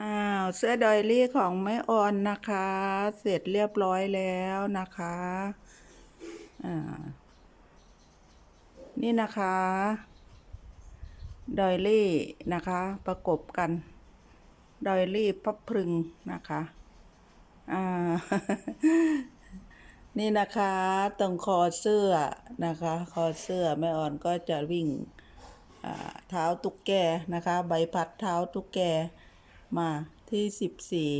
อ้าวเสื้อดอยลี่ของแม่ออนนะคะ เสร็จเรียบร้อยแล้วนะคะอ่านี่นะคะดอยลี่นะคะ ประกบกันดอยลี่พับพรึงนะคะอ่านี่นะคะตรงคอเสื้อนะคะ คอเสื้อแม่ออนก็จะวิ่งอ่าเท้าตุ๊กแกนะคะ ใบพัดเท้าตุ๊กแก มาที่สิบสี่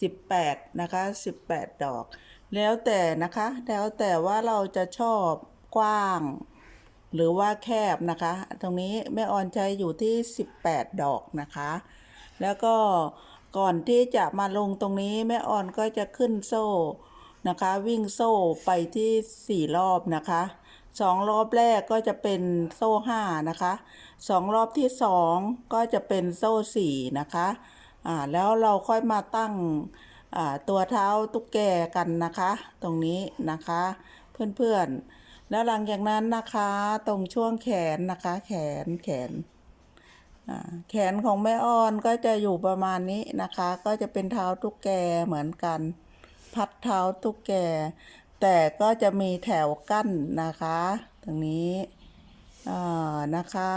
สิบแปดนะคะสิบแปดดอก แล้วแต่นะคะ แล้วแต่ว่าเราจะชอบกว้าง หรือว่าแคบนะคะ ตรงนี้แม่ออนใช้อยู่ที่ 18 ดอกนะคะ แล้วก็ก่อนที่จะมาลงตรงนี้แม่ออนก็จะขึ้นโซ่นะคะ วิ่งโซ่ไปที่ 4 รอบนะคะ สองรอบแรกก็จะเป็นโซ่5นะคะสองรอบที่สองก็จะเป็นโซ่4นะคะอ่าแล้วเราค่อยมาตั้งอ่าตัวเท้าตุ๊กแกกันนะคะ ตรงนี้นะคะ เพื่อนๆ แล้วหลังจากนั้นนะคะตรงช่วงแขนนะคะ แขนแขนอ่าแขนของแม่ออนก็จะอยู่ประมาณนี้นะคะ ก็จะเป็นเท้าตุ๊กแกเหมือนกัน พัดเท้าตุ๊กแก แต่ก็จะมีแถวกั้นนะคะตรงนี้อ่านะคะ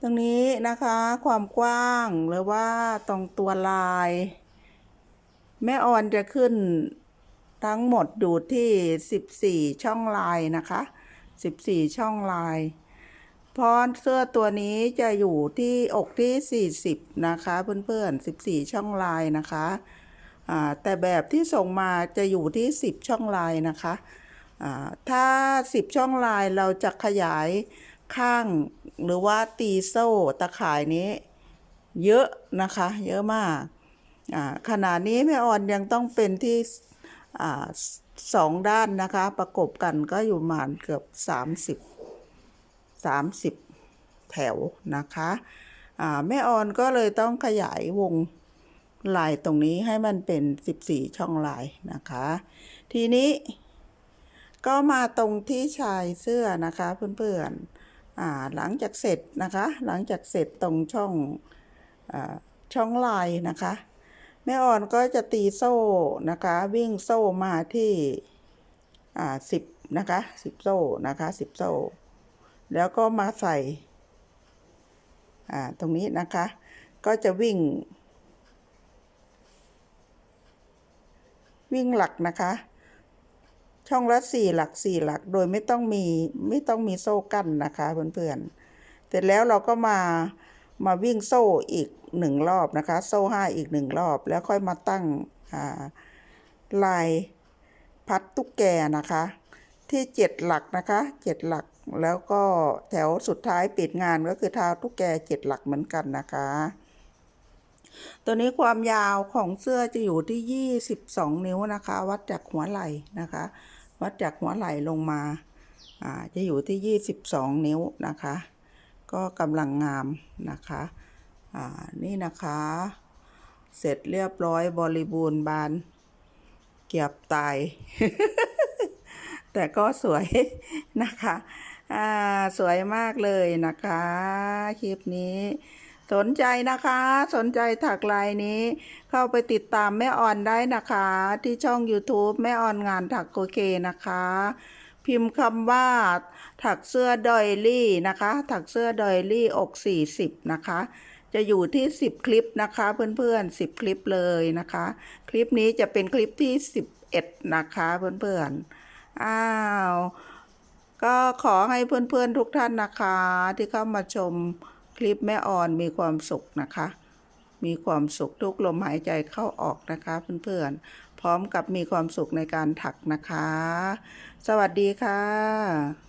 ตรงนี้นะคะความกว้างหรือว่าตรงตัวลาย แม่ออนจะขึ้นทั้งหมดอยู่ที่ 14 ช่องลายนะคะ 14 ช่องลาย เพราะเสื้อตัวนี้จะอยู่ที่อกที่ 40 นะคะ เพื่อนๆ 14 ช่องลายนะคะ แต่แบบที่ส่งมาจะอยู่ที่ 10 ช่องลายนะคะถ้า 10 ช่องลายเราจะขยายข้างหรือว่าตีโซ่ตะข่ายนี้ เยอะนะคะ เยอะมากอ่าขณะนี้แม่ออนยังต้องเป็นที่สองด้านนะคะ ประกบกันก็อยู่ประมาณเกือบ 30 30 แถวนะคะแม่ออนก็เลยต้องขยายวง ลายตรงนี้ให้มันเป็น 14 ช่องลายนะคะ ทีนี้ก็มาตรงที่ชายเสื้อนะคะเพื่อนๆอ่าหลังจากเสร็จนะคะ หลังจากเสร็จตรงช่องอาช่องลายนะคะ แม่อ่อนก็จะตีโซ่นะคะ วิ่งโซ่มาที่อ่าสิบนะคะสิบโซ่นะคะสิบโซ่ แล้วก็มาใส่อ่าตรงนี้นะคะ ก็จะวิ่ง วิ่งหลักนะคะ ช่องละสี่หลักสี่หลักโดยไม่ต้องมีไม่ต้องมีโซ่กั้นนะคะเพื่อนๆเสร็จแล้วเราก็มามาวิ่งโซ่อีกหนึ่งรอบนะคะ โซ่ห้าอีกหนึ่งรอบ แล้วค่อยมาตั้งลายพัดตุ๊กแกนะคะ ที่เจ็ดหลักนะคะเจ็ดหลักแล้วก็แถวสุดท้ายปิดงานก็คือเท้าตุ๊กแกเจ็ดหลักเหมือนกันนะคะ ตัวนี้ความยาวของเสื้อจะอยู่ที่ 22 นิ้วนะคะ วัดจากหัวไหล่นะคะ วัดจากหัวไหล่ลงมาอ่าจะอยู่ที่ 22 นิ้วนะคะ ก็กำลังงามนะคะอ่านี่นะคะ เสร็จเรียบร้อยบริบูรณ์บานเกียบตาย แต่ก็สวยนะคะ อ่า สวยมากเลยนะคะ คลิปนี้ สนใจนะคะ สนใจถักลายนี้ เข้าไปติดตามแม่ออนได้นะคะ ที่ช่อง YouTube แม่ออนงานถักโอเคนะคะ พิมพ์คำว่า ถักเสื้อดอยลี่นะคะ ถักเสื้อดอยลี่อก40 นะคะ จะอยู่ที่ 10 คลิปนะคะ เพื่อนๆ 10 คลิปเลยนะคะ คลิปนี้จะเป็นคลิปที่ 11 นะคะเพื่อนๆ อ้าวก็ขอให้เพื่อนๆทุกท่านนะคะ ที่เข้ามาชม คลิปแม่ออนมีความสุขนะคะ มีความสุขทุกลมหายใจเข้าออกนะคะเพื่อนๆ พร้อมกับมีความสุขในการถักนะคะ สวัสดีค่ะ